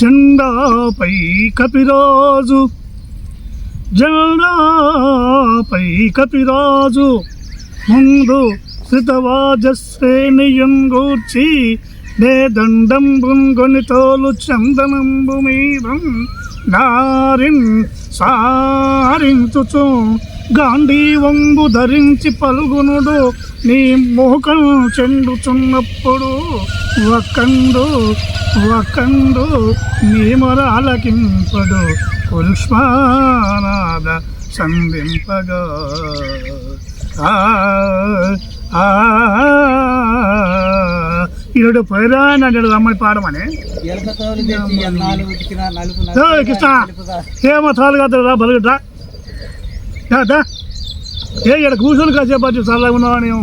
జెండాపై కపిరాజు. జెండాపై కపిరాజు. ముందు శ్రితవాజశ్రేణియం గూర్చి నే దండం బృంగొని తోలు చందనంబు మీరం దారిం సారించుచు గాంధీ వంబు ధరించి పలుగునుడు నీ మోకం చెండుచున్నప్పుడు ఒక్కండు ఒక్కండు నీ మొరాలకింపడు పుష్పానాద సంధింపగా ఈరోడు పోయిరా నన్ను అమ్మాయి పాడమని. కృష్ణ. ఏమో తాలు కాదు బలగడ్రా దా ఏ ఇక్కడ కూర్చొని కాసేపు చల్లగా ఉన్నావా నేను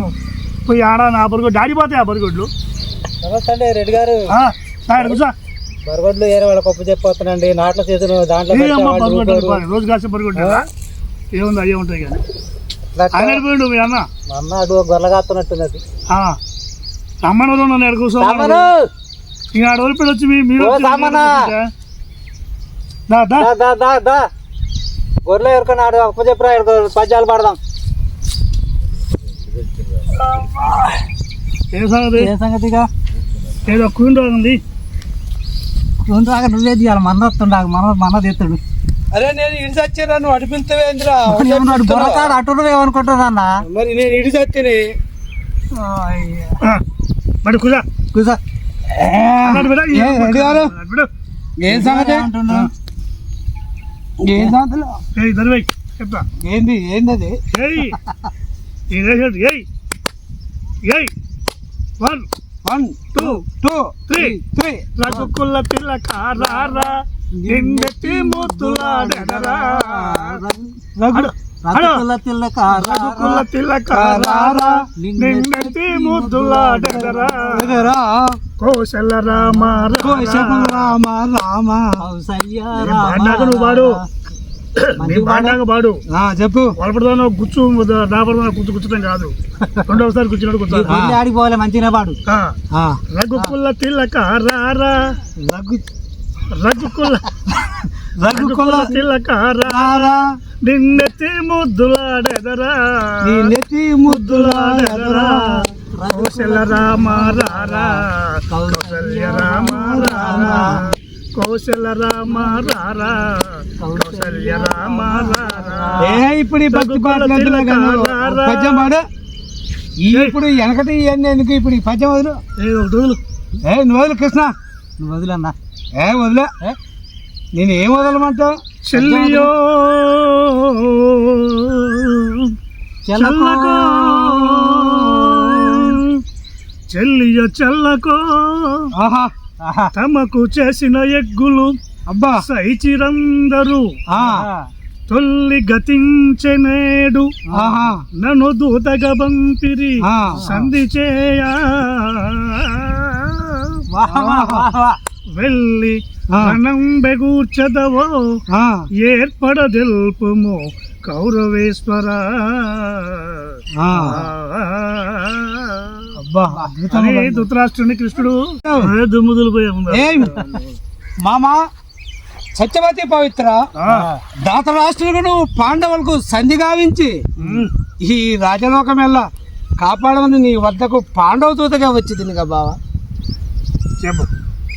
పోయి ఆడ నా బరుగు డాడీ పోతాయి ఆ బరుగుడ్లు నమస్తే అండి రెడ్డి గారు. కూర్చో బరగొడ్లు ఏరే వాళ్ళ గొప్ప చెప్పొస్తానండి. నాట్ల చేతులు దాంట్లో రోజు కాసే బరుగుడ్లు ఏముంది అయ్యే ఉంటాయి కానీ. ఆయన మీ అన్న? అన్న ఎక్కడ కూర్చో సామాను! ఈ ఆడ వదిలిపెట్టి వచ్చి మీరు గొర్రెలు ఎవరికైనా ఆడు గొప్ప చెప్పురా ఈడ పద్యాలు పాడదాం ఏ సంగతి ఏ సంగతిగా ఏదో కూండ్రా ఉంది రెండు రాక నువ్వే తీయాలి మన వస్తుండా మన మన తీస్తాడు అరే నేను ఇడి చచ్చాను నువ్వు అడిపిస్తావేంద్రా బుర్రకాడు అటు ఏమనుకుంటున్నా మరి నేను ఇడి చచ్చాని మరి కుదా బిడ్డ. ఏం సంగతి ఏం దరివై చెప్తా. ఏంది ఏంది అది ఏయ్ ఏయ్ ఏయ్ one one two two three. Three రఘుకుల తిలక రారా నిన్నెత్తి ముద్దులాడెదరా రఘు రఘుకుల తిల్లక రఘుకుల రారా నిన్నెత్తి ముద్దులాడెదరా ఎదురా కోశల రామ కోశం రామ. రామ బాండాక నువ్వు పాడు. నీ బాండాక పాడు. ఆ, చెప్పు. వలపడదానో గుచ్చు దాపడదానో గుచ్చు గుచ్చడం కాదు. రెండవసారి కూర్చున్నాడు కూర్చో గుండె ఆడిపోవాలి మంచిగా పాడు. ఆ, ఆ, రఘుకుల తిలక రారా. రఘు. రఘుకుల రఘుకుల తిలక రారా. నిన్నెత్తి ముద్దులాడెదరా. నీ నెత్తి ముద్దులాడెదరా. కౌశల రామ రారా కౌశల్య రామ రారా కౌశల రామ రారా కౌశల్య రామ రారా ఏ ఇప్పుడు ఈ భక్తి పాటలు పద్యం పాడు ఇప్పుడు వెనకటి ఇవన్నీ ఎందుకు ఇప్పుడు ఈ పద్యం వదులు? వదులు. ఏ నువ్వు వదులు కృష్ణ. నువ్వు వదిలన్నా ఏ వదిలే. నేను ఏం వదలమంటావు? చెల్లియో. చెల్లకో. చెల్లియ చెల్లకో. ఆహా తమకు చేసిన ఎగ్గులు అబ్బా. సైచిరందరూ. తొల్లి గతించెనేడు ఆహా. నన్ను దూతగా పంపిరి. ఆ. సంధి చేయ. వెళ్ళి. రణం బెగూర్చదవో. ఏర్పడదెల్పుము కౌరవేశ్వర. ధృతరాష్ట్రుని కృష్ణుడు. దుమ్ముదులు మామా సత్యవతి పవిత్ర. ఆ. దాతరాష్ట్రుడు పాండవులకు సంధి గావించి. ఈ రాజలోకం ఎల్లా కాపాడమని నీ వద్దకు పాండవ దూతగా వచ్చింది బావ. చెప్పు.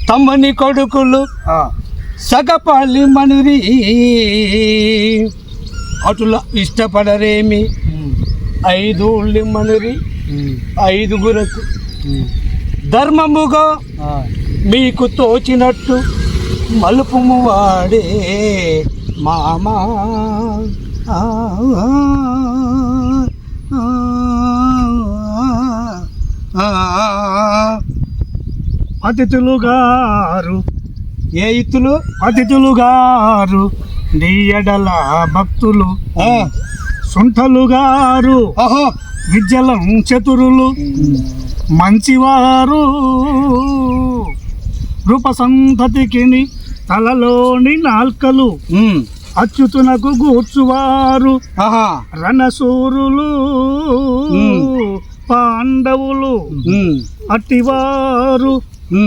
తమ్మని కొడుకులు ఆ. సగపల్లి మనిరి. అటుల ఇష్టపడరేమి? ఐదు మనిరి. ఐదుగురకు. ధర్మముగా. మీకు తోచినట్టు మలుపుము వాడే మామా. అతిథులు గారు ఏ ఇత్తులు? అతిథులు గారు నీ ఎడల భక్తులు సుంఠలు గారు. ఆహా. విద్యలం చతురులు మంచివారు. రూప సంతతికిని తలలోని నాల్కలు అచ్యుతునకు గూర్చువారు. ఆహా. రణసూరులు. పాండవులు అట్టివారు.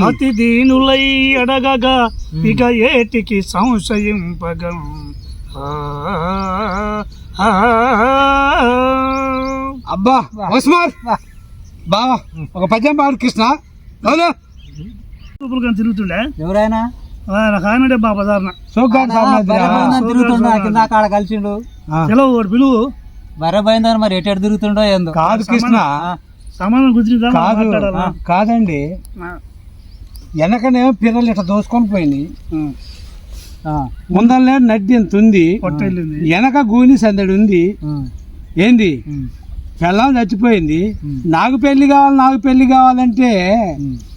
అతి దీనులై అడగగా ఇక ఏటికి సంశయింపగం? ఆ, అబ్బా ఉస్మార్ బావా ఒక పద్యం పాడు కృష్ణ. తిరుగుతుండే? ఎవరైనా? కింద కాడ కలిసిండు. పిలువు. మరి ఎటు ఎటు తిరుగుతుండో ఏందో. కాదు కృష్ణ. సమానం కాదు కాదండి. ఆ, వెనకనేమో పిల్లలు ఇట్లా దోసుకొని పోయినాయి. ఆ, ముందరనే నడ్డి ఎంత ఉంది? వెనక గూని సందడి ఉంది. ఏంది? పిల్లం చచ్చిపోయింది. నాకు పెళ్ళి కావాలి నాకు పెళ్ళి కావాలంటే.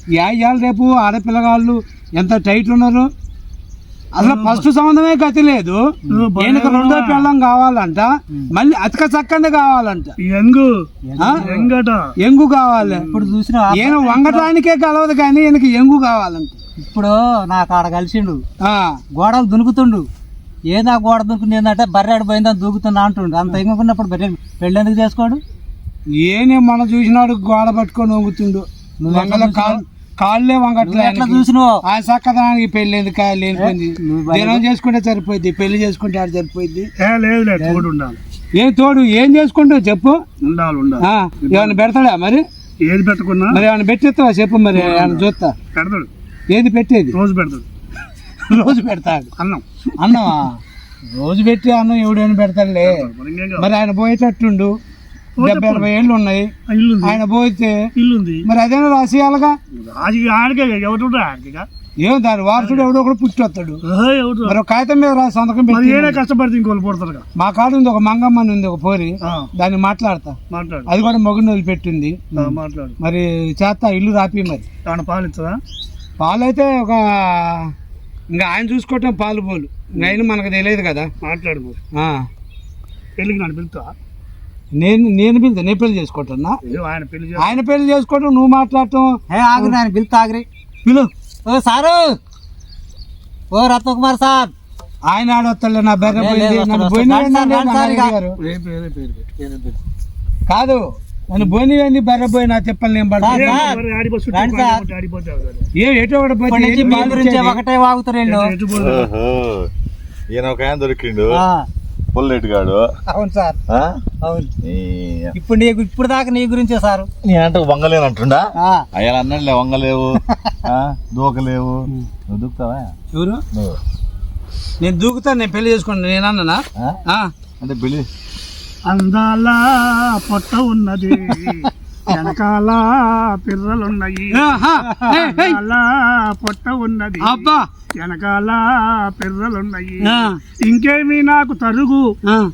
యాళ్ళు రేపు ఆడపిల్లగాళ్ళు ఎంత టైట్ ఉన్నారు? అసలు ఫస్ట్ సంబంధమే గతి లేదు. ఈయనకు రెండో? పిల్లం కావాలంట. మళ్ళీ అతక చక్కని కావాలంట. ఎంగు ఎంగు కావాలి. ఇప్పుడు చూసిన ఈయన వంగటానికే కలవదు కానీ ఈయనకి ఎంగు కావాలంట. ఇప్పుడు నా కాడ కలిసిండు. గోడలు దునుకుతుండు. ఏదా గోడ దునుకుంది ఏంటంటే బర్రె ఆడ పోయిందని దూకుతున్నా అంటుండు. అంత ఎంగుకున్నప్పుడు బర్రె పెళ్ళి ఎందుకు చేసుకోడు? ఈయనే మన చూసినాడు గోడ పట్టుకొని వంగుతుండు. కాళ్ళే వంగట్లే ఎట్లా. చూసినావు? ఆ చక్కదనానికి పెళ్ళి ఎందుకు లేనిపోయింది దినం చేసుకుంటే సరిపోయింది పెళ్ళి చేసుకుంటే ఆడ సరిపోయింది ఏ లేదు ఏం తోడు ఏం చేసుకుంటావు చెప్పు? ఉండాలి ఉండాలి. ఆ, ఏమైనా పెడతాడా మరి? ఏది పెట్టకున్నా? మరి ఏమైనా పెట్టేస్తావా? చెప్పు మరి ఏమైనా చూస్తా. పెడతాడు. ఏది పెట్టేది? రోజు పెడతాడు. రోజు పెడతాడు. అన్నం. అన్నమా? రోజు పెట్టి అన్నం ఎవడైనా పెడతాడులే. మరి ఆయన పోయేటట్టుండు? డెబ్బై ఎనభై ఏళ్ళు ఉన్నాయి ఆయన పోతే ఇల్లు ఉంది మరి అదేనా రాసేయాలగా ఎవరు ఆయనకి ఏం దాని వారసుడు ఎవడో ఒకడు పుట్టి వస్తాడు. మరి ఒక కాగితం మీద రాసి సంతకం పెట్టి కష్టపడితే ఇంకోళ్ళు పోడతారు మా కాడ ఉంది ఒక మంగమ్మని ఉంది ఒక పోరి. దాన్ని మాట్లాడతా. మాట్లాడు. అది కూడా మొగుడు మాట్లాడు. మరి చేస్తా ఇల్లు రాపి మరి. పాలు ఇస్తుందా పాలైతే ఒక ఇంకా ఆయన చూసుకోవటం పాలు పోలు ఆయన మనకు తెలియదు కదా మాట్లాడు మరి ఆ. పెళ్ళికి నన్ను పిలుతా నేను నేను పిలితే నేను పెళ్ళి ఏదో ఆయన పెళ్ళి ఆయన పెళ్ళి చేసుకోవటం నువ్వు మాట్లాడటం ఏ ఆగు నేను బిల్ తాగరి పిలు ఓ సారు ఓ రత్నకుమార్ సార్ ఆయన ఆడొత్తలే నా బెర్ర పోయింది లే, నన్ను నా నేను ఏం? ఎటో ఒకటి వాగుతారు. ఈయన ఒక ఆయన దొరికిండు. ఆ, పుల్లెట్ గాడు. అవును సార్. ఆ? అవును. ఇప్పుడు నీకు ఇప్పుడు దాకా నీ గురించే సారు. నీ అంటే వంగలేనంటుండా? ఆ, అయ్యా అన్నట్లే వంగలేవు. ఆ? దూకలేవు. నువ్వు దూకుతావా? ఎవరు? నేను దూకుతాను నేను పెళ్ళి చేసుకుంటాను నేను అన్నానా? ఆ? ఆ. అంటే బిలి అందాల పొట్ట ఉన్నది. వెనకాల పిర్రలున్నాయి. అందాల పొట్ట ఉన్నది. అబ్బా! వెనకాల పిర్రలున్నాయి. ఆ, ఇంకేమి నాకు తరుగు. ఆ.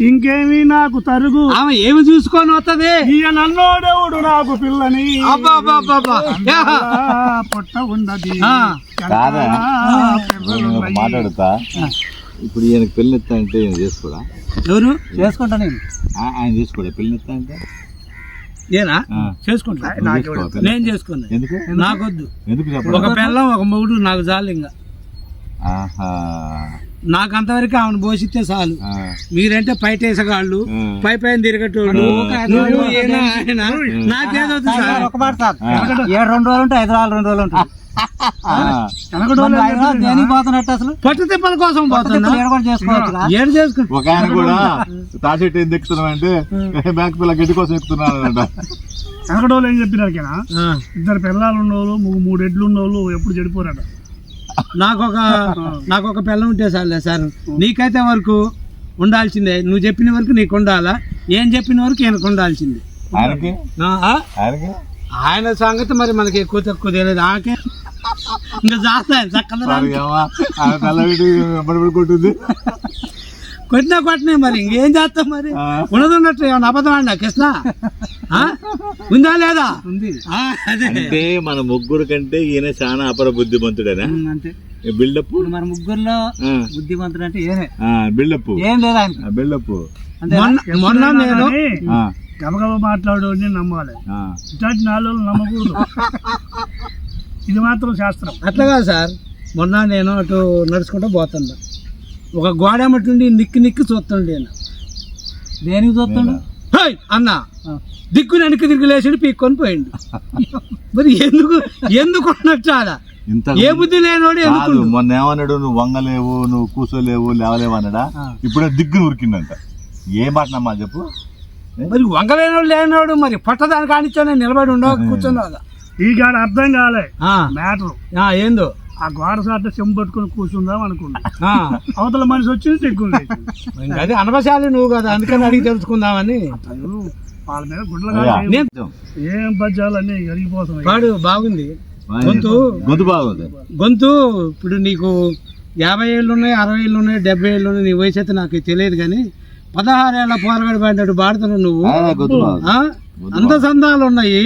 ఇంకేమి నాకు తరుగు. ఆమె ఏమి చూసుకొని వస్తుంది? ఈయ నన్నోడెవడు నాకు పిల్లని? అబ్బా అబ్బా అబ్బా అబ్బా! అందాల పొట్ట ఉన్నది. మాట్లాడుతా ఇప్పుడు ఈయనకి పెళ్ళి ఎత్తా అంటే ఈయన చేసుకోడా? ఎవరు? చేసుకుంటా నేను. ఆ, ఆయన చేసుకోడా? పెళ్ళి ఎత్తా అంటే? ఏనా? ఆ. చేసుకుంటా. నువ్వు చేసుకోవా పెళ్ళి? నేను చేసుకున్నా. ఎందుకు? నాకొద్దు. ఎందుకు ఒక పిల్లం ఒక మొగుడు నాకు చాలు ఇంకా ఆహా. నాకు అంతవరకు ఆమెను పోషిస్తే చాలు. మీరంటే పైటేసగాళ్ళు ఆ. పై పైన తిరగటోళ్ళు. సార్. ఒక మాట సార్. ఆ. ఏడు రెండు రోజులు ఉంటాయి హైదరాబాద్ రెండు రోజులు ఉంటాయి పట్టు తిప్పల కోసం పోతున్నా. ఏడు కూడా చేసుకోవచ్చు ఏడు చేసుకుంటా. ఒక ఆయన కూడా తాచెట్టు ఎందుకు ఎక్కుతున్నావు అంటే బ్యాంక్ పిల్ల గడ్డి కోసం ఎక్కుతున్నాను అంట. వెనకడోళ్ళు ఏం చెప్పినారికేనా ఇద్దరు పిల్లలు ఉన్నోళ్ళు మూడు మూడు ఎడ్లు ఉన్నోళ్ళు ఎప్పుడు చెడిపోరాట? నాకు ఒక నాకు ఒక పిల్లం ఉంటే చాలే సార్. నీకైతే వరకు ఉండాల్సిందే. నువ్వు చెప్పిన వరకు నీకు ఉండాలా? ఏం చెప్పిన వరకు ఈయనకు ఉండాల్సిందే. ఆయన సంగతి మరి మనకి ఎక్కువ తక్కువ తెలియదు. ఆకే? ఇంకా చేస్తాను చక్కగా కొట్టింది కొట్టినా కొట్టినా మరి ఇంకేం చేస్తాం మరి. ఉన్నది ఉన్నట్టు ఏమన్నా అబద్ధం ఆడినా కృష్ణ? ఆ? ఉందా లేదా? ఉంది. ఆ, అదే. అంటే మన ముగ్గురు కంటే ఈయన చాలా అపర బుద్ధిమంతుడేనా? అంతే. బిల్డప్? మన ముగ్గురులో బుద్ధిమంతుడు అంటే ఏనే బిల్డప్. ఏం లేదు ఆయన బిల్డప్. మొన్న మొన్న నేను గబగబ మాట్లాడేవాడిని నమ్మాలి. ఇట్లాంటి నాలుగు నమ్మకూడదు. ఇది మాత్రం శాస్త్రం. అట్లా కాదు సార్. మొన్న నేను అటు నడుచుకుంటూ పోతున్నా ఒక గోడ మట్టుండి నిక్కి నిక్కి చూస్తుండే నేను. దేనికి చూస్తుండు? హై అన్న. దిక్కు వెనక్కి తిరిగి లేచాడు పీక్కొని పోయిండు. మరి ఎందుకు ఎందుకు ఉన్నట్టు ఆడ ఇంత ఏ బుద్ధి లేనోడు ఎందుకు మొన్న ఏమన్నాడు? నువ్వు వంగలేవు నువ్వు కూర్చోలేవు లేవలేవు అన్నాడా. ఇప్పుడే దిగ్గును ఉరికిందంట ఏ మాట నమ్మా చెప్పు. మరి వంగలేనోడు లేనోడు మరి పట్టదానికి కానిచ్చానే నిలబడి ఉండవు కూర్చున్నావు ఈ గాడ అర్థం కాలే ఆ, మ్యాటర్. ఆ, ఏందో? ఆ గోడ సాట చెంబు పట్టుకొని కూర్చుందాం అనుకున్నా. ఆ, అవతల మనిషి వచ్చింది తెగ్గుంది ఇంకా అది అనవశాలి నువ్వు కదా అందుకని అడిగి తెలుసుకుందామని. వాళ్ళ మీద గుడ్ల ఏం పద్యాలు అన్ని జరిగిపోతున్నాయి వాడు బాగుంది. గొంతు గొంతు బాగుంది. గొంతు ఇప్పుడు నీకు యాభై ఏళ్ళు ఉన్నాయి అరవై ఏళ్ళు ఉన్నాయి డెబ్బై ఏళ్ళు ఉన్నాయి నీ వయసు అయితే నాకు తెలియదు కానీ పదహారేళ్ళ పోరగాడు పాడినట్టు పాడుతున్నావు నువ్వు? అంత సందాలు ఉన్నాయి.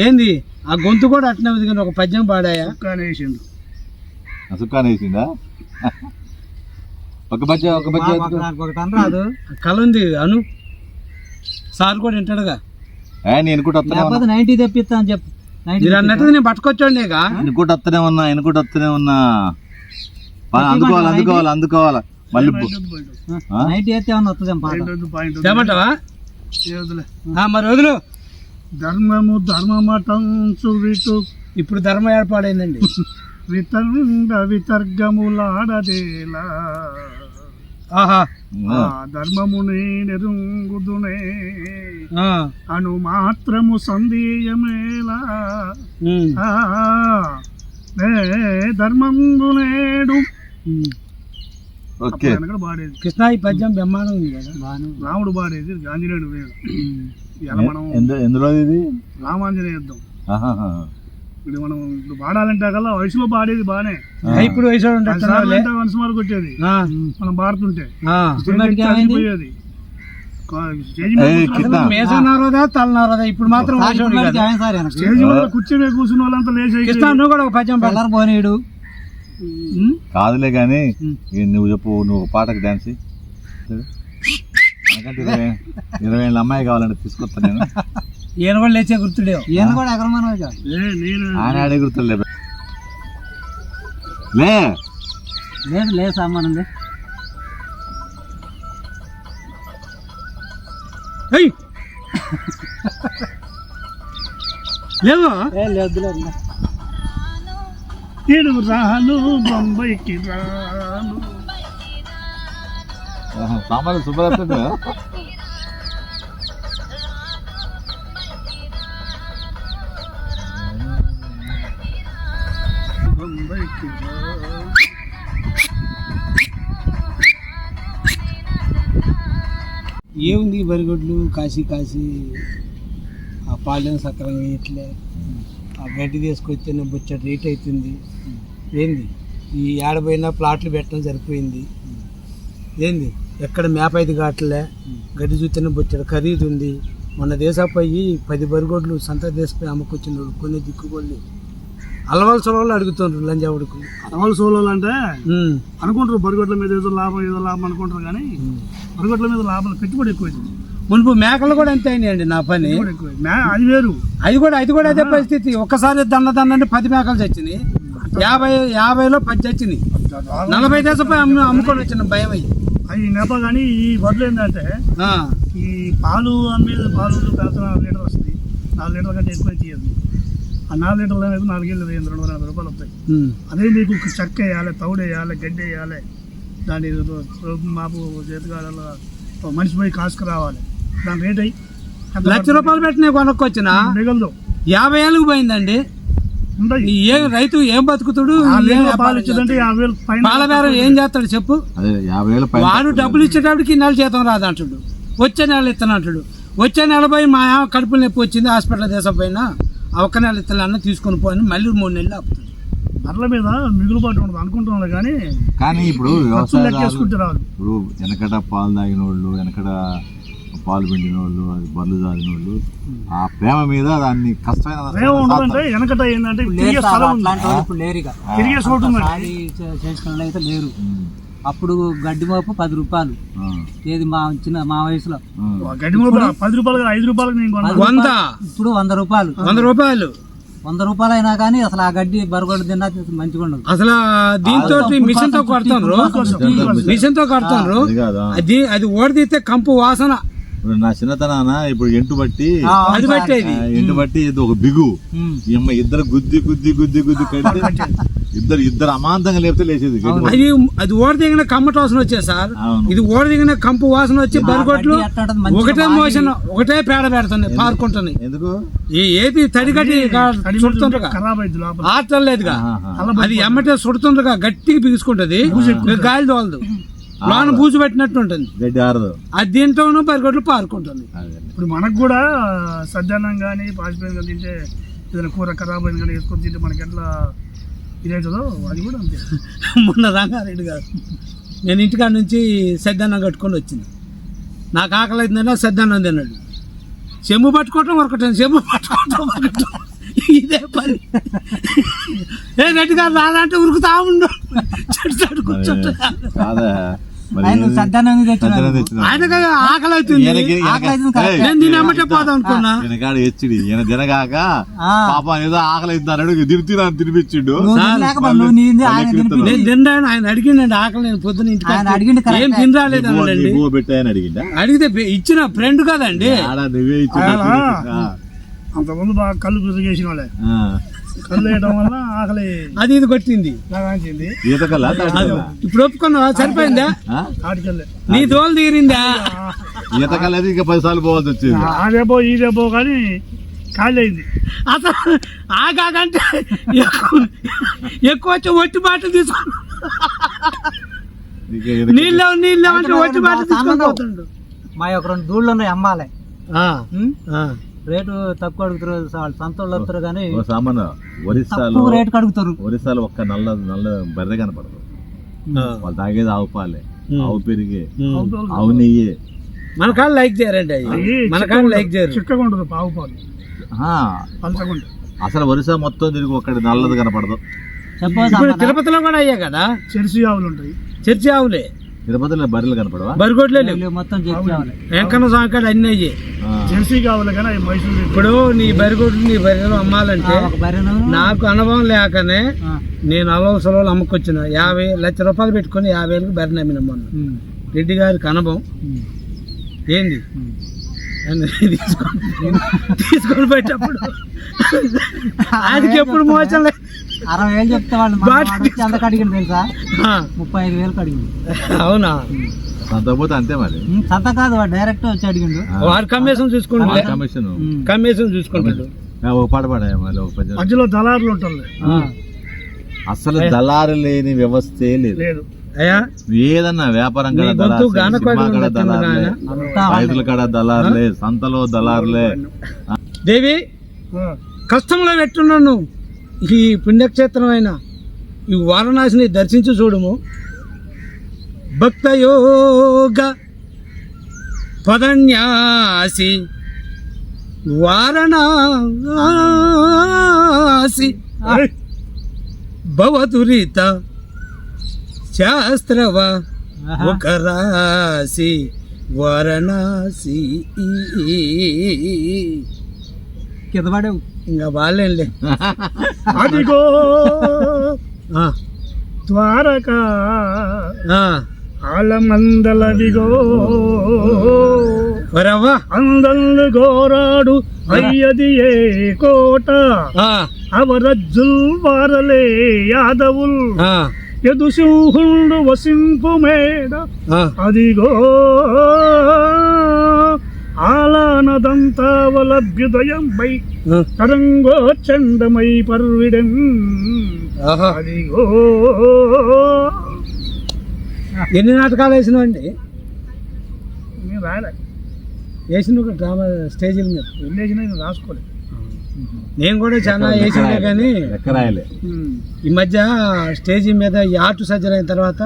ఏంది? ఆ గొంతు కూడా అట్నే ఉంది కానీ ఒక పద్యం పాడాయా? వేసిండు సుఖాన్ని వేసిందా ఒక బజ్జ ఒక బజ్జ నాకు అనరాదు. కళ ఉంది అను. సార్ కూడా వింటాడుగా. ఏ నేను కూడా వస్తూనే నైన్టీ తెప్పిస్తా అని చెప్పు. మీరు అన్నట్టు నేను పట్టుకొచ్చోండేగా నేను కూడా వస్తూనే ఉన్నా నేను కూడా వస్తూనే ఉన్నా. అందుకోవాలి అందుకోవాలి అందుకోవాలి. మళ్ళీ? నైన్టీ అయితే ఏమన్నా వస్తుంది. ఆ, మరి వదులు. ధర్మము ధర్మమటం విటు ఇప్పుడు ధర్మ ఏర్పాడైందండి. వితండ వితర్గములాడదేలా ఆహా. ఆ. ధర్మమునే నెరుంగుదునే. ఆ, అను మాత్రము సందేయమేలా. ఉమ్, ఆ, నే ధర్మంబు నేడు. ఉమ్. ఓకే. వెనకడ పాడేది. కృష్ణ ఈ పద్యం బ్రహ్మాండం ఉంది కదా. బాను. రాముడు పాడేది ఆంజనేయుడు వేడు మనం ఎందులో ఇది? రామాంజనేయ యుద్ధం ఆహాహా. ఇప్పుడు మనం ఇప్పుడు పాడాలంటే కల్లా వయసులో పాడేది బానే. ఇప్పుడు వయసు ఉంటున్నావులే. అంటే వన్స్ మార్కు వచ్చేది ఆ, మనం పాడుతుంటే? పోయేది ఇప్పుడు మాత్రం వయసోడు కదా. ఆయన సార్ వెనక్కి. స్టేజ్ మీద కూర్చొని కూర్చున్న వాళ్ళంతా లేచి కృష్ణ నువ్వు కూడా ఒక పద్యం పోనీడు కాదులే కానీ. ఈ నువ్వు చెప్పు నువ్వు ఒక పాటకు డాన్స్ ఇరవై ఏళ్ళ అమ్మాయి కావాలంటే తీసుకొస్తా నేను. ఈయన కూడా లేచే గుర్తుడే ఈయన కూడా నేను ఆయన ఆడే గుర్తులే లే. లేదు లేదు సామాన్ ఉంది ఏయ్. లేవు? ఏ లేదు లేదు. నేను రాను బొంబాయికి రాను. సామాన్లు శుభ్రత ఏముంది బరిగొడ్లు కాసి కాసి ఆ పాలెం సక్రంగా ఇట్లే. ఆ గడ్డి తీసుకొచ్చిన బుచ్చట రేట్ అవుతుంది. ఏంది? ఈ ఏడపోయినా ప్లాట్లు పెట్టడం సరిపోయింది. ఏంది? ఎక్కడ మేప అయితే కావట్లే. గడ్డి చూస్తున్న బుచ్చట ఖరీదు ఉంది. మొన్న దేశపోయి పది బరిగొడ్లు సంత దేశపై అమ్ముకొచ్చిన కొన్ని దిక్కుగొళ్ళు అలవాలు సొలవాళ్ళు అడుగుతుండ్రు లంజావుడుకు అరవల్ సోలోలు అంటే ఉమ్, అనుకుంటారు బరిగొడ్ల మీద ఏదో లాభం ఏదో లాభం అనుకుంటారు కానీ. బరిగొడ్ల మీద లాభం పెట్టుబడి ఎక్కువైంది. మునుపు మేకలు కూడా అంతే అయినాయండి నా పని? అది వేరు. అది కూడా అది కూడా అదే పరిస్థితి. ఒక్కసారి దండ దండంటే పది మేకలు చచ్చినాయి. యాభై యాభైలో పది చచ్చినాయి. నలభై దేశపై అమ్ము అమ్ముకొని వచ్చిన భయం అయ్యి అది నెప కానీ ఈ వడ్లు ఏంటంటే ఈ పాలు అమ్మేది పాలు నాలుగు లీటర్ వస్తుంది నాలుగు లీటర్ల కంటే ఎక్కువ తీయదు. ఆ నాలుగు లీటర్లు అనేది నాలుగేళ్ళు రెండు వందల యాభై రూపాయలు వస్తాయి. అదే నీకు చెక్క వేయాలి తౌడు వేయాలి గడ్డి వేయాలి దాని మాపు చేతికాడలో మనిషి పోయి కాసుకు రావాలి. దాని రేట్ అయ్యి లక్ష రూపాయలు పెట్టిన కొనుక్కొచ్చిన మిగలదు. యాభై ఏళ్ళకి పోయిందండి. ఏ రైతు ఏం బతుకుతాడు? ఆ ఏం చేస్తాడు? చెప్పు? వాడు డబ్బులు ఇచ్చేటప్పటికి నెల జీతం రాదంటాడు వచ్చే నెల ఇస్తానంటాడు వచ్చే నెల పోయి మా ఆమె కడుపులు నొప్పి వచ్చింది హాస్పిటల్ దేశం ఆ ఒక్క నెల తీసుకొని పోయి మళ్ళీ మూడు నెలలు ఆపుతాడు. బర్రెల మీద మిగులుబాటు ఉండదు అనుకుంటున్నాను కానీ కానీ ఇప్పుడు ఇప్పుడు వెనకట పాలు తాగిన వాళ్ళు వెనకట పాలు పిండిన వాళ్ళు అది బర్రెలు తాగిన వాళ్ళు ఆ ప్రేమ మీద దాన్ని కష్టమైన ఏమో ఉండదంటే వెనకట ఏంటంటే తిరిగే సార్ స్థలం ఉంది. అట్లాంటి వాళ్ళు ఇప్పుడు లేరు ఇక. తిరిగే చోటు అయితే లేరు. అప్పుడు గడ్డి మోపు పది రూపాయలు. ఏది మా చిన్న మా వయసులో. గడ్డి మూట పది రూపాయలు ఐదు రూపాయలకు నేను కొన్నాను వంద? ఇప్పుడు వంద రూపాయలు. వంద రూపాయలు? వంద రూపాయలు అయినా కానీ అసలు ఆ గడ్డి బరగొడ్డు తిన్నా మంచిగా ఉండదు. అసలు దీంతో మిషన్తో కడతారు మిషన్తో కడతారు అది కాదా? అది అది ఓడితే కంపు వాసన. ఇప్పుడు నా చిన్నతనాన ఇప్పుడు ఎంటు బట్టి ఎంటు బట్టి ఇది ఒక బిగు. ఉమ్. ఈ అమ్మ ఇద్దరు గుద్ది గుద్ది గుద్ది గుద్ది కడితే ఇద్దరు ఇద్దరు అమాంతంగా లేపితే లేచేది. అది అది ఓడ దిగిన కమ్మట వాసన వచ్చేది సార్. ఇది ఓడ దిగిన కంపు వాసన వచ్చి బరిగొట్లు ఒకటే మోషన్ ఒకటే పేడ పెడుతున్నాయి పారుకుంటున్నాయి. ఎందుకు? ఈ ఏది తడిగట్టి ఆటం లేదుగా. అది ఎమ్మటే సుడుతుండగా గట్టిగా బిగుసుకుంటది గాలి తోలదు. లోన బూజు పెట్టినట్టు ఉంటుంది. గడ్డి ఆరదు. అది దీంట్లోనూ బరిగొట్లు పారుకుంటుంది. ఇప్పుడు మనకు కూడా సజ్జానం కానీ పాసిపోయిన కానీ తింటే ఏదైనా కూర ఖరాబ్ అయింది కానీ వేసుకొని తింటే మనకి ఎట్లా ఇదవుతుందో అది కూడా అంతే. మొన్న రంగారెడ్డి గారు. నేను ఇంటికాడ నుంచి సద్దన్నం కట్టుకొని వచ్చింది నాకు ఆకలి అయిందన్నా సద్దన్నం తిన్నాడు. చెంబు పట్టుకోవటం ఒకటం చెంబు పట్టుకోవటం ఒకటం. ఇదే పని. ఏ రెడ్డి గారు రాదంటే ఉరుకుతా ఉండు. చెట్టు చెట్టు కూర్చుంటా ఆకలి అవుతుంది ఈయన తినగాక ఆ. పాప ఏదో ఆకలి అవుతుంది అన్నాడు తిరుగుతున్నా తినిపించిండు. ఆయన అడిగిండండి ఆకలి నేను పొద్దున ఇంటికి అడిగిండు ఏం అడిగితే ఇచ్చిన ఫ్రెండ్ కదండి. నువ్వే ఇచ్చి అలా? అంతకుముందు బాగా కళ్ళు పెరిగేసిన వాళ్ళే. కళ్ళు వేయడం వల్ల ఆకలి అది ఇది కొట్టింది. లాగాంచింది? ఇప్పుడు ఒప్పుకున్నావా? సరిపోయిందా? ఆటికెళ్ళే నీ తోలు తీరిందా? ఈతకల్లేదు ఇంకా పది సార్లు పోవాల్సి వచ్చింది. ఆడేపో ఈడేపో కానీ ఖాళీ అయింది. అసలు ఆగాకంటే ఎక్కువ ఎక్కువ వచ్చి ఒట్టి బాటలు తీసుకో ఇంకా ఈతకి- నీళ్ళు నీళ్ళు అంటే ఒట్టి బాటలు తీసుకొని. పోతుండు. మా యొక్క రెండు దూళ్ళు ఉన్నాయి అమ్మాలి. ఆ, ఉమ్? ఆ. రేటు తక్కువ అడుగుతారు వాళ్ళు సంతోళ్ళు వస్తారు కానీ ఓ సామాన్ ఒరిస్సాలో తక్కువ రేటుకి అడుగుతారు. ఒరిస్సాలో ఒక్క నల్ల నల్ల బర్రె కనపడదు. వాళ్ళు తాగేది ఆవు పాలే. ఆవు పెరిగే. ఆవు నెయ్యి. మన కాళ్ళు లైక్ చేయరండి మన కాళ్ళు. లైక్ చేయరు. చిక్కగా ఉంటుంది పావు పాలు. అసలు ఒరిస్సా మొత్తం తిరిగి ఒక్కటి నల్లది కనపడదు. ఇప్పుడు తిరుపతిలో కూడా అయ్యా కదా? చెరిసి ఆవులు ఉంటాయి. చర్చి ఆవులే. తిరుపతిలో బర్రెలు కనపడవా? సంబంధం. మొత్తం వెంకన్న స్వామి కాడ అన్నీ అయ్యే. ఆ. జెర్సీ ఆవులు కానీ అవి మైసూరు ఇప్పుడు నీ బరిగొడ్లు నీ బరిగొడ్లు అమ్మాలంటే నాకు అనుభవం లేకనే నేను అలవ సలవులు అమ్ముకొచ్చిన. యాభై లక్ష రూపాయలు పెట్టుకొని యాభై వేలకు బెర నమ్మిన మొన్న. రెడ్డి గారికి అనుభవం. ఏంది? తీసుకొని తీసుకొని పోయేటప్పుడు ఆయనకి ఎప్పుడు మోసం లేదు అరవై వేలు చెప్తే వాళ్ళు మన బాటి- వాడు వచ్చి ఎంత అడిగింది తెలుసా? ముప్పై ఐదు వేలకు అడిగింది అవునా? అంతకపోతే అంతే మరి. సంత కాదు వాడు డైరెక్ట్ వచ్చి అడిగిండు. వాడు కమిషన్ చూసుకుంటే కమిషన్ కమిషన్ చూసుకుంటాడు. ఒక పాట పాడాయి. మధ్యలో దళారులు ఉంటారు. అసలు దళారు లేని వ్యవస్థే లేదు. లేదు. అయ్యా. ఏదన్నా వ్యాపారం. రైతుల కాడ దళారులే సంతలో దళారులే. దేవి కష్టంలో పెట్టున్నాను ఈ పుణ్యక్షేత్రమైన ఈ వారణాసిని దర్శించి చూడము. భక్తయోగ పదన్యాసి వారణాసి భవతురిత శాస్త్రవ. ఒక రాసి వారణాసి. కింద పడేవు. ఇంకా బాగాలేంలే అదిగో! ద్వారకా. ఆలమందలవిగో. వరవ్వ గోరాడు అయ్యది ఏ కోట? అవరజ్జుల్ వారలే యాదవుల్. ఎదు సింహుండు వసింపు మేడ. అదిగో! ఆలానదంతావలభ్యుదయంపై ఆ. తరంగో చండమై పర్విడెం. ఆహా. అదిగో. ఎన్ని నాటకాలు వేసినావండి? నేను రాయలే. వేసిన ఒక డ్రామా స్టేజీల మీద. వెళ్ళేసిన నేను రాసుకోలేదు నేను కూడా చాలా వేసినా కానీ ఈ మధ్య స్టేజీ మీద ఈ ఆటు సర్జరీ అయిన తర్వాత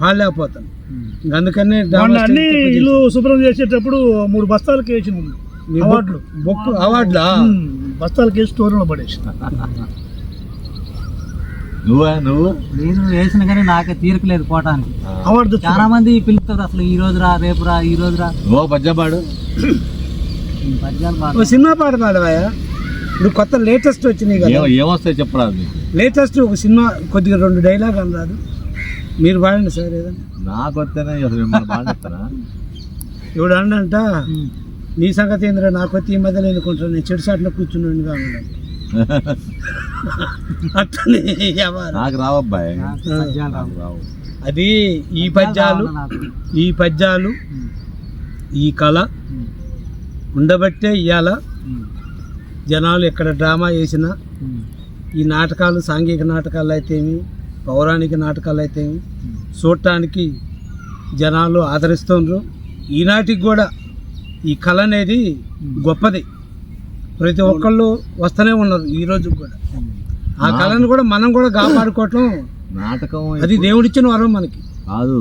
పాలేకపోతాను ఇంక అందుకని శుభ్రం చేసేటప్పుడు మూడు బస్తాలకి వేసిన. అవార్డులు. బొక్కు అవార్డులా? ఉమ్, బస్తాలకి వేసి స్టోర్లో పడేసి నువ్వా నువ్వు? నేను వేసిన కానీ నాకే తీరకలేదు పోవటానికి అవార్డు. చాలా మంది పిలుస్తారు అసలు ఈ రోజు రా రేపు రా ఈ రోజు రా నువ్వు పద్యం పాడు. పద్యాలు ఓ పాడు సినిమా పాట పాడవాయా ఇప్పుడు కొత్త లేటెస్ట్ వచ్చినాయి కదా. ఏం- ఏమొస్తాయి చెప్పరా లేటెస్ట్ ఒక సినిమా కొద్దిగా రెండు డైలాగ్ అనరాదు. మీరు పాడండి సార్ ఏదైనా. నాకు వస్తేనే అసలు మిమ్మల్ని ఇప్పుడు అంట నీ సంగతి ఏంద్రా నాకు వచ్చి ఈ మధ్యలో ఎన్నుకుంటాను నేను చెడు సాట్లో కూర్చుని కాకుండా అట్లనే వ్యవహారం. నాకు రావబ్బాయి. నాకు రావు అది ఈ పద్యాలు. ఈ పద్యాలు. ఈ కళ. ఉండబట్టే ఇవాళ. జనాలు ఎక్కడ డ్రామా వేసినా. ఈ నాటకాలు సాంఘిక నాటకాలు అయితేమి పౌరాణిక నాటకాలు అయితేమి చూడటానికి జనాలు ఆదరిస్తుండ్రు ఈనాటికి కూడా ఈ కళ అనేది గొప్పది. ప్రతి ఒక్కళ్ళు వస్తూనే ఉన్నారు ఈ రోజు కూడా. ఆ కళను కూడా మనం కూడా కాపాడుకోవటం నాటకం అది దేవుడిచ్చిన వరం మనకి. కాదు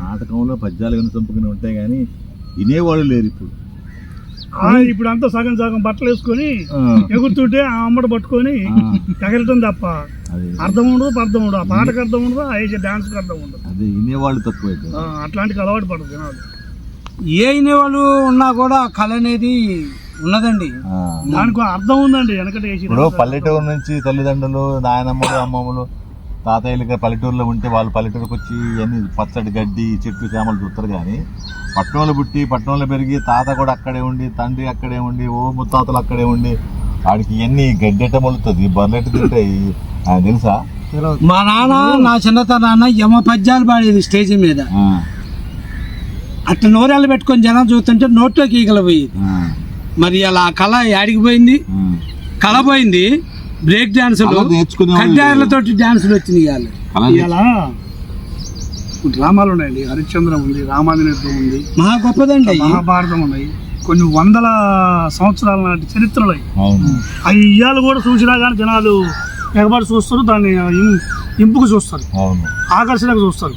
నాటకంలో పద్యాలు వినసొంపుకుని ఉంటాయి కానీ వినేవాళ్ళు లేరు ఇప్పుడు. ఆ, ఇప్పుడు అంతా సగం సగం బట్టలు వేసుకొని ఎగురుతుంటే ఆ అమ్మడు పట్టుకొని ఎగరటం తప్ప అది. అర్థం ఉండదు అర్థం ఉండదు. ఆ పాటకు అర్థం ఉండదు ఆ డాన్స్కి అర్థం ఉండదు. అదే వినేవాళ్ళు తక్కువైతే ఆ, అట్లాంటికి అలవాటు పడదు ఏ అయిన వాళ్ళు ఉన్నా కూడా ఆ కళ అనేది ఉన్నదండి. దానికి అర్థం ఉందండి వెనకట ఇప్పుడు పల్లెటూరు నుంచి తల్లిదండ్రులు నాయనమ్మలు అమ్మమ్మలు తాతయ్యలుగా పల్లెటూరులో ఉంటే వాళ్ళు పల్లెటూరుకి వచ్చి అన్ని పచ్చడి గడ్డి చెట్టు చేమలు చూస్తారు కానీ పట్టణంలో పుట్టి పట్టణంలో పెరిగి తాత కూడా అక్కడే ఉండి తండ్రి అక్కడే ఉండి ఓ ముత్తాతలు అక్కడే ఉండి వాడికి ఎన్ని గడ్డెట మొలుతుంది బర్రెట తింటాయి. ఆయన తెలుసా. మా నాన్న నా చిన్నతనాన్న యమ పద్యాలు పాడేది స్టేజ్ మీద. ఆ, అట్లా నోరేళ్ళు పెట్టుకొని జనం చూస్తుంటే నోట్లోకి ఈగలు పోయేది. మరి అలా ఆ కళ యాడికి పోయింది. కళ పోయింది బ్రేక్ డాన్సులు. వాళ్ళు కడ్డాయిలతోటి డాన్సులు వచ్చినాయి ఇలా డ్రామాలు ఉన్నాయండి. హరిశ్చంద్ర ఉంది రామాంజనేయుడు ఉంది. మహా గొప్పదండి. మహాభారతం ఉన్నాయి కొన్ని వందల సంవత్సరాల నాటి చరిత్రలు అవి. ఇయ్యాలు కూడా చూసినా కానీ జనాలు ఎగబడి చూస్తారు దాన్ని ఇంపుకు చూస్తారు. ఆకర్షణకు చూస్తారు.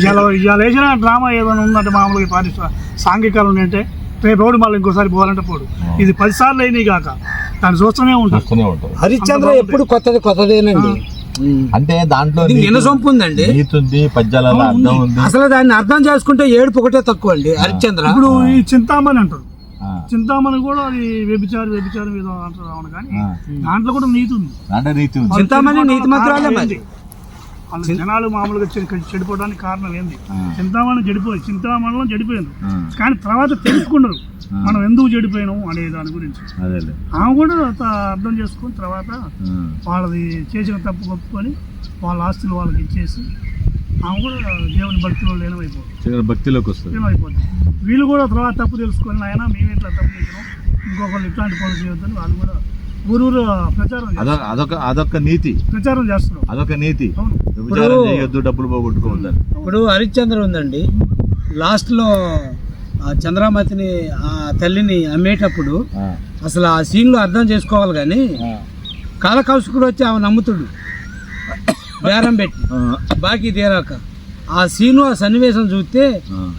ఇవాళ ఇవాళ వేసిన డ్రామా ఏదైనా ఉందంటే మామూలుగా పాటిస్తా సాంఘికాలు ఉన్నాయంటే రేపు ఎవడు మళ్ళీ ఇంకోసారి పోవాలంటే పోడు. ఇది పదిసార్లు అయినాయి కాక. దాన్ని చూస్తూనే ఉంటారు. హరిశ్చంద్ర ఎప్పుడు కొత్తది కొత్తదేనండి? అంటే దాంట్లో వినసొంపు ఉందండి? అర్థం ఉంది. అసలు దాన్ని అర్థం చేసుకుంటే ఏడుపు ఒకటే తక్కువ అండి హరిశ్చంద్ర. ఇప్పుడు ఈ చింతామణి అంటారు. చింతామణి కూడా అది వ్యభిచారి వ్యభిచారం ఏదో అంటారు అవును కానీ. దాంట్లో కూడా నీతి ఉంది దాంట్లో నీతి ఉంది. చింతామణి నీతి మంత్రాలే వాళ్ళ జనాలు మామూలుగా చెడి- చెడిపోవడానికి కారణం ఏంది. చింతామణి చెడిపోయి చింతామణిలో చెడిపోయింది. కానీ తర్వాత తెలుసుకున్నారు. మనం ఎందుకు చెడిపోయినాము అనే దాని గురించి. ఆమె కూడా అర్థం చేసుకుని తర్వాత వాళ్ళది చేసిన తప్పు ఒప్పుకొని వాళ్ళ ఆస్తులు వాళ్ళకి ఇచ్చేసి ఆమె కూడా దేవుని భక్తిలో లీనమైపోతుంది. భక్తిలోకి వస్తుంది. లీనమైపోతుంది. వీళ్ళు కూడా తర్వాత తప్పు తెలుసుకొని ఆయన మేము ఇట్లా తప్పు చేసినాం. ఇంకొకళ్ళు ఇట్లాంటి పనులు చేయొద్దని వాళ్ళు కూడా ఊరూరు ప్రచారం. అదొక అదొక అదొక నీతి. ప్రచారం చేస్తున్నారు. అదొక నీతి. చేయొద్దు డబ్బులు పోగొట్టుకోవద్దని. ఇప్పుడు హరిశ్చంద్ర ఉందండి. లాస్ట్లో ఆ చంద్రామతిని ఆ తల్లిని అమ్మేటప్పుడు అసలు ఆ సీన్లో అర్థం చేసుకోవాలి కానీ కాలకౌశకుడు వచ్చి ఆమె నమ్ముతుడు. బేరం పెట్టి. బాకీ తీరాక. ఆ సీను ఆ సన్నివేశం చూస్తే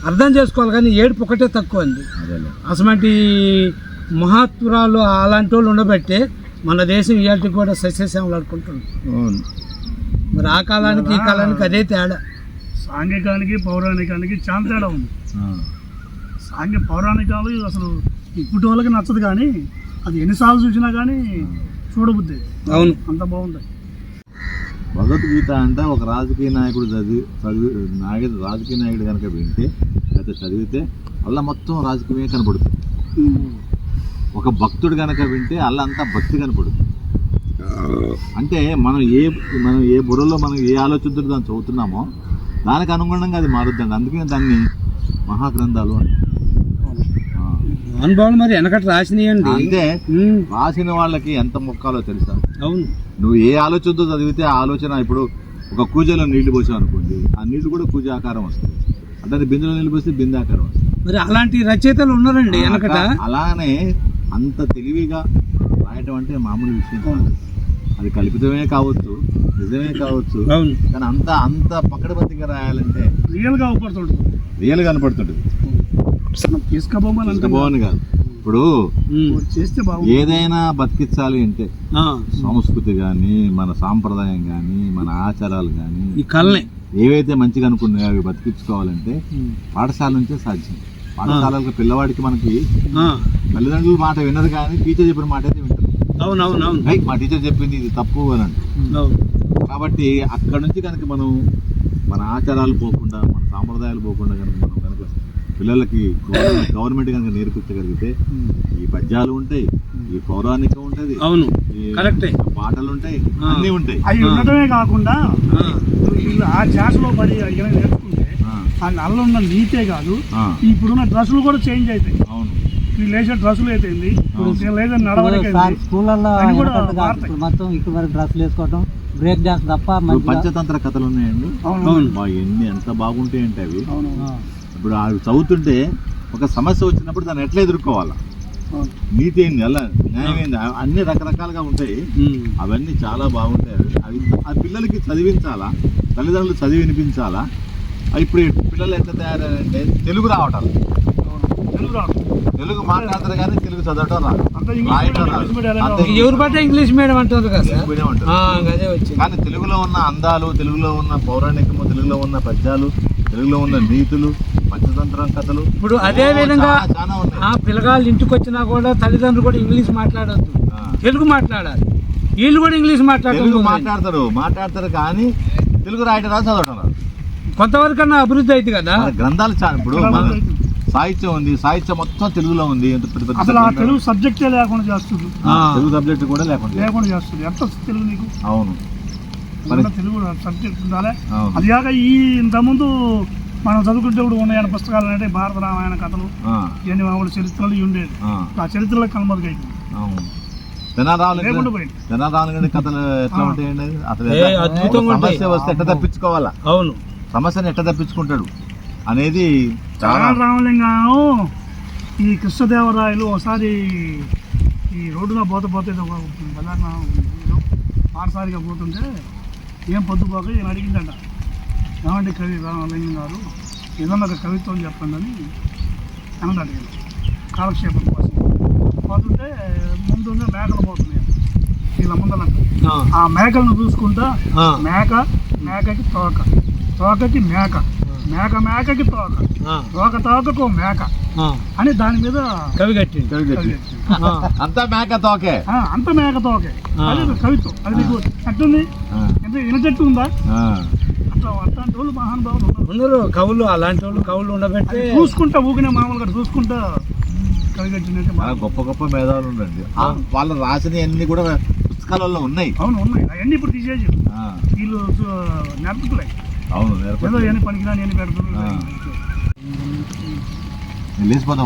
అర్థం చేసుకోవాలి కానీ ఏడుపు ఒకటే తక్కువ అండి. అసమంటి మహాత్మురాలు అలాంటి వాళ్ళు ఉండబట్టే మన దేశం ఇవాళకి కూడా సస్యశ్యామలు ఆడుకుంటుంది. అవును. మరి ఆ కాలానికి ఈ కాలానికి అదే తేడా. సాంఘికానికి పౌరాణికానికి చాలా తేడా ఉంది. ఆ, సాంఘిక పౌరాణికాలు అసలు ఇప్పటి వాళ్ళకి నచ్చదు కానీ అది ఎన్నిసార్లు చూసినా కానీ చూడబుద్ది అవును. అంత బాగుంది భగవద్గీత అంటే ఒక రాజకీయ నాయకుడు చదివి చదివి నాయకుడు రాజకీయ నాయకుడు కనుక వింటే లేకపోతే చదివితే అలా మొత్తం రాజకీయమే కనపడుతుంది ఒక భక్తుడు కనుక వింటే అలా అంతా భక్తి కనపడుతుంది. అంటే మనం ఏ మనం ఏ బుర్రలో మనం ఏ ఆలోచనతో దాన్ని చదువుతున్నామో దానికి అనుగుణంగా అది మారుద్దండి. అందుకే దాన్ని మహాగ్రంథాలు అని ఆ. అనుభవాలు మరి వెనకట రాసినాయండి. అంటే రాసిన వాళ్ళకి ఎంత మొక్కాలో తెలుసా? అవును. నువ్వు ఏ ఆలోచనతో చదివితే ఆ ఆలోచన ఇప్పుడు ఒక కూజలో నీళ్ళు పోసావు అనుకోండి ఆ నీళ్ళు కూడా కూజ ఆకారం వస్తుంది అంటే బిందులో నీళ్ళు పోస్తే బిందు ఆకారం వస్తుంది మరి అలాంటి రచయితలు ఉన్నారండి వెనకట. అలా- అలానే అంత తెలివిగా రాయటం అంటే మామూలు విషయం కాదు. అది కల్పితమే కావచ్చు నిజమే కావచ్చు. కానీ అంత అంత పక్కడబందిగా రాయాలంటే రియల్గా కనపడుతుంటుంది తీసుకపోమని అంత అంటే బాగుంది కాదు. ఇప్పుడు చేస్తే బాగుంది ఏదైనా బతికించాలి అంటే ఆ, సంస్కృతి కానీ మన సాంప్రదాయం కానీ మన ఆచారాలు కానీ ఈ కళని. ఏవైతే మంచిగా అనుకున్నాయో అవి బతికించుకోవాలంటే పాఠశాల నుంచే సాధ్యం. పాఠశాలకు పిల్లవాడికి మనకి ఆ, తల్లిదండ్రుల మాట వినరు కానీ టీచర్ చెప్పిన మాట అయితే వింటారు. అవును అవును అవును "ఏయ్, మా టీచర్ చెప్పింది ఇది తప్పు అని కాబట్టి అక్కడ నుంచి కనుక మనం మన ఆచారాలు పోకుండా మన సాంప్రదాయాలు పోకుండా కనుక మనం కనుక పిల్లలకి గవర్నమెంట్ కనుక నేర్పించగలిగితే ఈ పద్యాలు ఉంటాయి ఈ పౌరాణికం ఉంటది అవును. కరెక్టే. పాటలు ఉంటాయి. అన్నీ ఉంటాయి. అవి ఉండటమే కాకుండా ఆ, వీళ్ళు ఆ ధ్యాసలో పడి నేర్చుకుంటే ఆ, ఆ నల్ల ఉన్న నీతే కాదు. ఇప్పుడున్న డ్రెస్సులు కూడా చేంజ్ అవుతాయి అవును. వేసే డ్రెస్సులు? స్కూళ్ళల్లో మొత్తం ఇక్కడ వరకు డ్రెస్సులు వేసుకోవటం బ్రేక్ డాన్స్ తప్ప ఇప్పుడు మంచిగా పంచతంత్ర కథలు ఉన్నాయండి. ఎన్ని ఎంత బాగుంటాయంటే అవి. ఇప్పుడు అవి చదువుతుంటే ఒక సమస్య వచ్చినప్పుడు దాన్ని ఎట్లా ఎదుర్కోవాలా. నీతి ఏంది? అలా న్యాయం ఏంది? అ- అన్ని రకరకాలుగా ఉంటాయి. అవన్నీ చాలా బాగుంటాయి. అవి ఆ పిల్లలకి చదివించాలా? తల్లిదండ్రులు చదివి వినిపించాలా? ఇప్పుడు పిల్లలు ఎట్లా తయారంటే తెలుగు రావటాలు తెలుగు రాదు తెలుగు మాట్లాడతారు కానీ తెలుగు చదవటం రాదు. ఎవరు పట్టే ఇంగ్లీష్ మీడియం అంటారు కదా కానీ తెలుగులో ఉన్న అందాలు తెలుగులో ఉన్న పౌరాణికము తెలుగులో ఉన్న పద్యాలు తెలుగులో ఉన్న నీతులు పంచతంత్రం కథలు ఇప్పుడు అదే విధంగా ఆ పిల్లగాళ్ళు ఇంటికి వచ్చినా కూడా తల్లిదండ్రులు కూడా ఇంగ్లీష్ మాట్లాడొద్దు. తెలుగు మాట్లాడాలి. వీళ్ళు కూడా ఇంగ్లీష్ తెలుగు మాట్లాడతారు మాట్లాడతారు మాట్లాడతారు కానీ తెలుగు రాయటం రాదు చదవటం రాదు కొంతవరకన్నా అభివృద్ధి అయింది కదా? గ్రంథాలు చాలా ఇప్పుడు సాహిత్యం ఉంది సాహిత్యం మొత్తం తెలుగులో ఉంది ఎంత పెద్ద పెద్ద అసలు ఆ. తెలుగు సబ్జెక్టే లేకుండా చేస్తుంది. తెలుగు సబ్జెక్ట్ కూడా లేకుండా లేకుండా చేస్తుంది. ఎంత తెలుగు నీకు? అవును. ఉన్న తెలుగు సబ్జెక్ట్ ఉండాలి? అది కాక ఈ ఇంతకుముందు మనం చదువుకుంటేప్పుడు ఉన్నాయన్న పుస్తకాలు అంటే భారత రామాయణ కథలు ఇవన్నీ మామూలు చరిత్రలు ఉండేది ఆ, చరిత్రలో కనుమరుగైపోయింది అవును. తెనారావులు కథలు ఎట్లా. ఉంటాయండి? అసలు. సమస్య వస్తే ఎట్లా తప్పించుకోవాలా? అవును. సమస్యను ఎట్లా తప్పించుకుంటాడు అనేది చాలా రామలింగం ఈ కృష్ణదేవరాయలు ఒకసారి ఈ రోడ్డున పోత పోతే పాఠశాలిగా పోతుంటే ఏం పొద్దుపోక ఈయన అడిగిందంట ఏమంటే కవి రామలింగం గారు? ఏదన్నా ఒక కవిత్వం చెప్పండి అని అన్నది అడిగాను కాలక్షేపం కోసం. పోతుంటే ముందుగా మేకలు పోతున్నాయి. వీళ్ళ ముందలంట ఆ, మేకలను చూసుకుంటా మేక మేకకి తోక. తోకకి మేక. మేక మేకకి తోక. తోక తోకకు మేక. అని దాని మీద కవి కట్టింది కవి కవి కట్టి. అంతా మేక తోకే? అంత మేక తోకే. అది కవిత్వం. అది నీకు ఎట్టుంది ఎంత వినటట్టు ఉందా. అట్లా అట్లాంటి వాళ్ళు మహానుభావులు ఉన్నారు. కవులు అలాంటి వాళ్ళు కవులు ఉండబెట్టి చూసుకుంటా ఊగిన మామూలుగా చూసుకుంటా కవి కట్టినట్టు చాలా గొప్ప గొప్ప మేధావులు ఉండండి. వాళ్ళు రాసినవి అన్ని కూడా పుస్తకాలలో ఉన్నాయి. అవును ఉన్నాయి. అవన్నీ ఇప్పుడు తీసేసి వీళ్ళు నేర్పుతులే అవును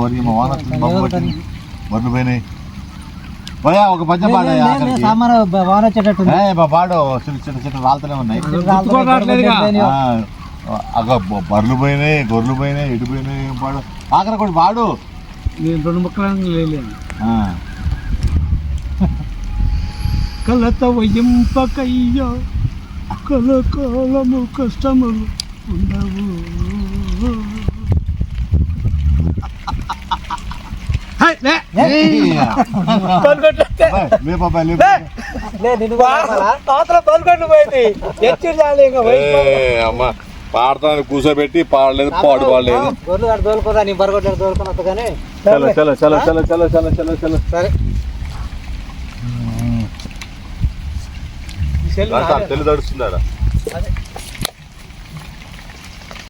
వరి వాన పోయినాయి. ఒక వాన పాడు చిన్న చిన్న చిన్న రాలుతూనే ఉన్నాయి. బర్రెలు పోయినాయి గొర్రెలు పోయినాయి ఎటు పోయినాయి పాడు. ఆఖరి కూడా పాడు. నేను రెండు ముక్కలు కలత వయ్యంపకయ్యో. కలకాలము కష్టములు ఉండవు. పాడతాను కూర్చోబెట్టి పాడలేదు పాడు పాడలేదు. చలో చలో చలో చలో చలో చలో చలో. సరే. తెలుగు తడుస్తుందా